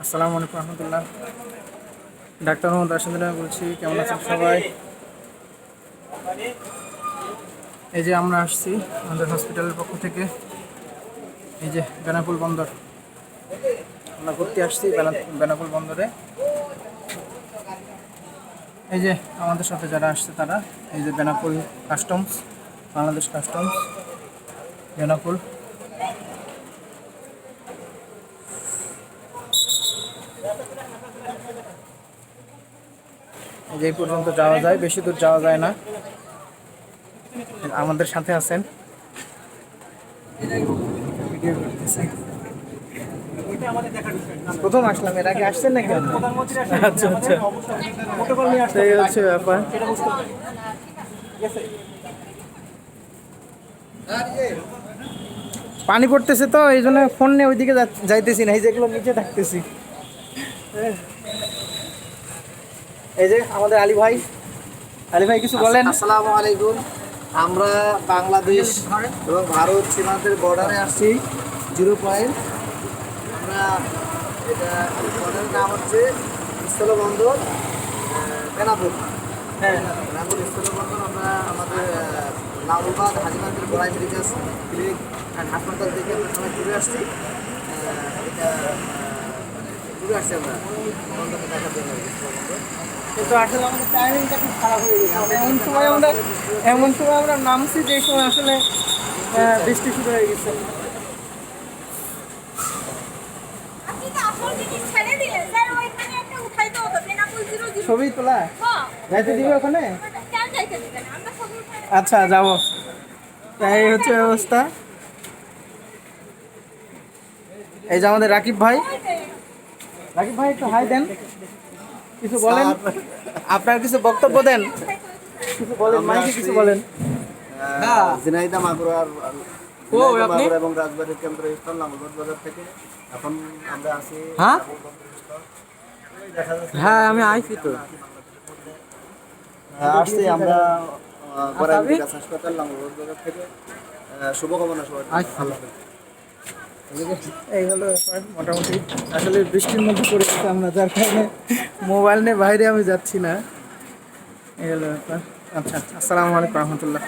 আসসালামু আলাইকুম রহমতুল্লাহ। ডাক্তার মোহাম্মদ রাশিদুল্লাহ বলছি, কেমন আছেন সবাই? এই যে আমরা আসছি আমাদের হসপিটালের পক্ষ থেকে। এই যে বেনাপুল বন্দর। আমরা ঘুরতে আসছি বেনা- বেনাপুল বন্দরে। এই যে আমাদের সাথে যারা আসছে তারা, এই যে বেনাপুল কাস্টমস বাংলাদেশ কাস্টমস বেনাপুল এই যে এই পর্যন্ত যাওয়া যায়, বেশি দূর যাওয়া যায় না। আমাদের সাথে আছেন। প্রথম আসলাম, এর আগে আসছেন নাকি আচ্ছা আচ্ছা। সেই হচ্ছে ব্যাপার। পানি পড়তেছে তো, এই জন্য ফোন নিয়ে ওইদিকে যাইতেছি না, এই যেগুলো নিচে থাকতেছি। এই যে আমাদের আলী ভাই। আলী ভাই কিছু বলেন? আসসালামু আলাইকুম। আমরা বাংলাদেশ এবং ভারত সীমান্তের বর্ডারে আসছি জিরো পয়েন্ট আমরা এটা বর্ডারের নাম হচ্ছে স্থলবন্দর বেনাপুর। হ্যাঁ। বেনাপুর স্থলবন্দর আমরা আমাদের আহ, লালবাগ হাজিমান্দির বড়াই মেডিকেল ক্লিনিক অ্যান্ড হাসপাতাল থেকে আমরা সবাই ঘুরে আসছি। এটা মানে ঘুরে আসছি আমরা। দেখার জন্য আসলে আমাদের টাইমিংটা খুব খারাপ হয়ে গেছে। এমন সময় আমরা এমন সময় আমরা নামছি যে সময় আসলে বৃষ্টি শুরু হয়ে গেছে। ছবি তোলা? হ্যাঁ। যাইতে দিবে ওখানে? আচ্ছা যাব। তাই হচ্ছে অবস্থা। এই যে আমাদের রাকিব ভাই। রাকিব ভাই একটু হাই দেন। কিছু বলেন? আপনার কিছু বক্তব্য দেন। কিছু বলেন মাইকে কিছু বলেন। আহ, মাগুরার ও, আপনি? মাগুরা এবং রাজবাড়ির কেন্দ্র বাজার থেকে। এখন আমরা আছি হ্যাঁ? হ্যাঁ আমি আইছি তো। আসছি আমরা আহ, হাসপাতাল বাজার থেকে। শুভকামনা সবাই আচ্ছা। এই হলো ব্যাপার, মোটামুটি। আসলে বৃষ্টির মধ্যে পড়েছিলাম না আমরা যার কারণে মোবাইল নিয়ে বাইরে আমি যাচ্ছি না। এই হলো ব্যাপার। আচ্ছা আসসালামু আলাইকুম রহমতুল্লাহ।